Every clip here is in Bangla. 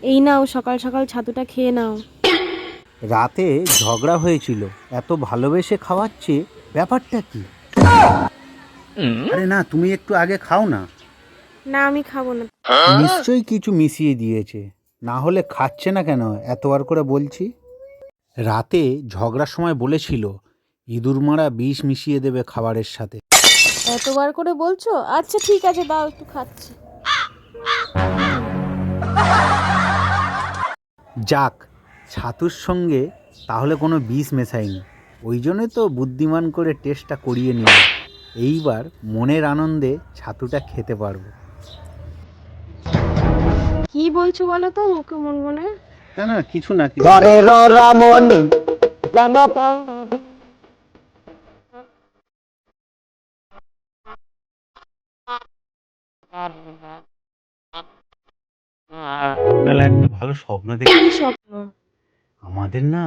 এই নাও সকাল সকাল ছাতুটা খেয়ে নাও। রাতে ঝগড়া হয়েছিল এত ভালোবেসে খাওয়াচ্ছে ব্যাপারটা কি? আরে না তুমি একটু আগে খাও না। না আমি খাব না। নিশ্চয়ই কিছু মিশিয়ে দিয়েছে না হলে খাচ্ছে না কেন এতবার করে বলছি? রাতে ঝগড়ার সময় বলেছিল ইঁদুর মারা বিষ মিশিয়ে দেবে খাবারের সাথে। এতবার করে বলছো? আচ্ছা ঠিক আছে দাও একটু খাচ্ছি। যাক ছাতুর সঙ্গে তাহলে কোনো বিষ মেশাইনি। ওই জন্যই তো বুদ্ধিমান করে টেস্টটা করিয়ে নিল এইবার মনের আনন্দে ছাতুটা খেতে পারব। কি বলছো বলো তো মুখে মন মনে? না না কিছু না কিছু ঘরের রামন। একটা ভালো স্বপ্ন দেখি। স্বপ্ন? আমাদের না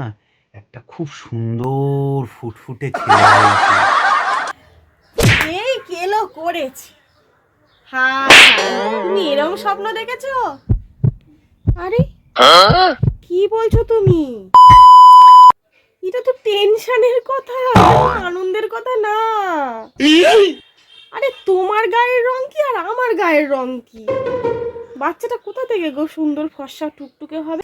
একটা খুব সুন্দর ফুটফুটে ছেলে হয়েছে। এই কেলো করেছে? হ্যাঁ তুমি এরকম স্বপ্ন দেখেছ? আরে কি বলছো তুমি? এটা তো টেনশনের কথা আনন্দের কথা না। আরে তোমার গায়ের রং কি আর আমার গায়ের রং কি? বাচ্চাটা কোথা থেকে গো সুন্দর ফর্সা টুকটুকে হবে?